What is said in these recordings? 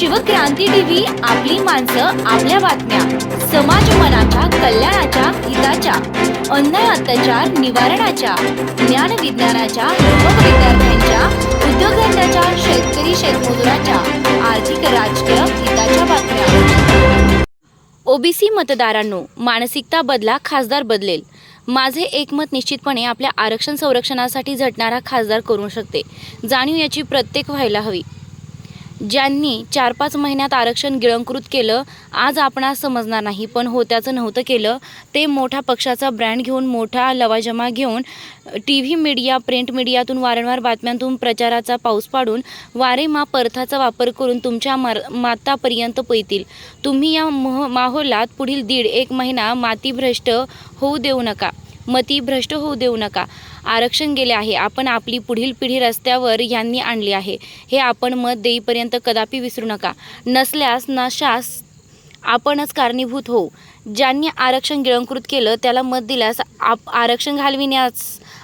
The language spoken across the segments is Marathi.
शिवक्रांती टीव्ही आपली माणसं आपल्या बातम्या. समाज मनाच्या कल्याणाच्या हिताच्या. अन्याय अत्याचार निवारणाच्या. ज्ञान विज्ञानाच्या युवक विद्यार्थ्यांच्या उद्योगधंद्याच्या शेतकरी शेतमजुराच्या. आर्थिक राजकीय हिताच्या बातम्या. ओबीसी मतदारांनो मानसिकता बदला खासदार बदलेल. माझे एकमत निश्चितपणे आपल्या आरक्षण संरक्षणासाठी झटणारा खासदार करू शकते. जाणीव याची प्रत्येक व्हायला हवी. ज्यांनी चार पाच महिन्यात आरक्षण गिळंकृत केलं आज आपणास समजणार नाही पण होत्याचं नव्हतं केलं. ते मोठ्या पक्षाचा ब्रँड घेऊन मोठा लवाजमा घेऊन टी व्ही मीडिया प्रिंट मीडियातून वारंवार बातम्यांतून प्रचाराचा पाऊस पाडून वारेमा पर्थाचा वापर करून तुमच्या मर मातापर्यंत पैतील तुम्ही या मोह माहोलात पुढील दीड एक महिना मातीभ्रष्ट होऊ देऊ नका. मती भ्रष्ट होऊ देऊ नका. आरक्षण गेले आहे. आपण आपली पुढील पिढी रस्त्यावर यांनी आणली आहे. हे आपण मत देईपर्यंत कदापि विसरू नका. नसल्यास नशास आपणच कारणीभूत होऊ. ज्यांनी आरक्षण गिळंकृत केलं त्याला मत दिल्यास आप आरक्षण घालविण्यास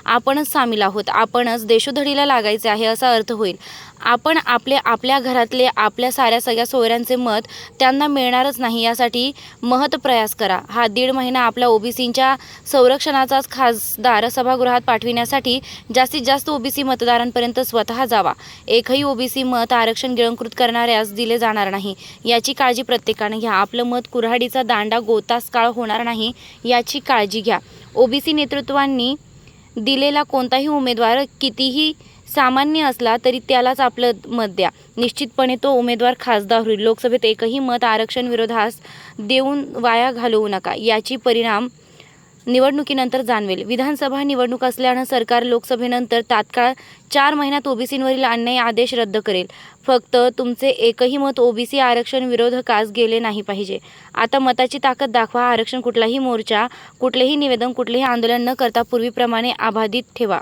आपणच सामील आहोत आपणच देशोधडीला लागायचे आहे असा अर्थ होईल. आपण आपले आपल्या घरातले आपल्या साऱ्या सगळ्या सोयऱ्यांचे मत त्यांना मिळणारच नाही यासाठी महत प्रयास करा. हा दीड महिना आपल्या ओबीसींच्या संरक्षणाचाच खासदार सभागृहात पाठविण्यासाठी जास्तीत जास्त ओबीसी मतदारांपर्यंत स्वतः जावा. एकही ओबीसी मत आरक्षण गिळंकृत करणाऱ्यास दिले जाणार नाही. याची काळजी प्रत्येकाने घ्या. आपलं मत कुऱ्हाडीचा दांडा गोतास काळ होणार नाही याची काळजी घ्या. ओबीसी नेतृत्वांनी दिलेला कोणताही उमेदवार कितीही सामान्य असला तरी त्यालाच आपलं मत द्या. निश्चितपणे तो उमेदवार खासदार होईल. लोकसभेत एकही मत आरक्षण विरोधास देऊन वाया घालवू नका. याची परिणाम निवडणुकीनंतर जाणवेल. विधानसभा निवडणूक असल्यानं सरकार लोकसभेनंतर तात्काळ चार महिन्यात ओबीसींवरील अन्याय आदेश रद्द करेल. फक्त तुमचे एकही मत ओबीसी आरक्षण विरोधकास गेले नाही पाहिजे. आता मताची ताकद दाखवा. आरक्षण कुठलाही मोर्चा कुठलेही निवेदन कुठलेही आंदोलन न करता पूर्वीप्रमाणे आबाधित ठेवा.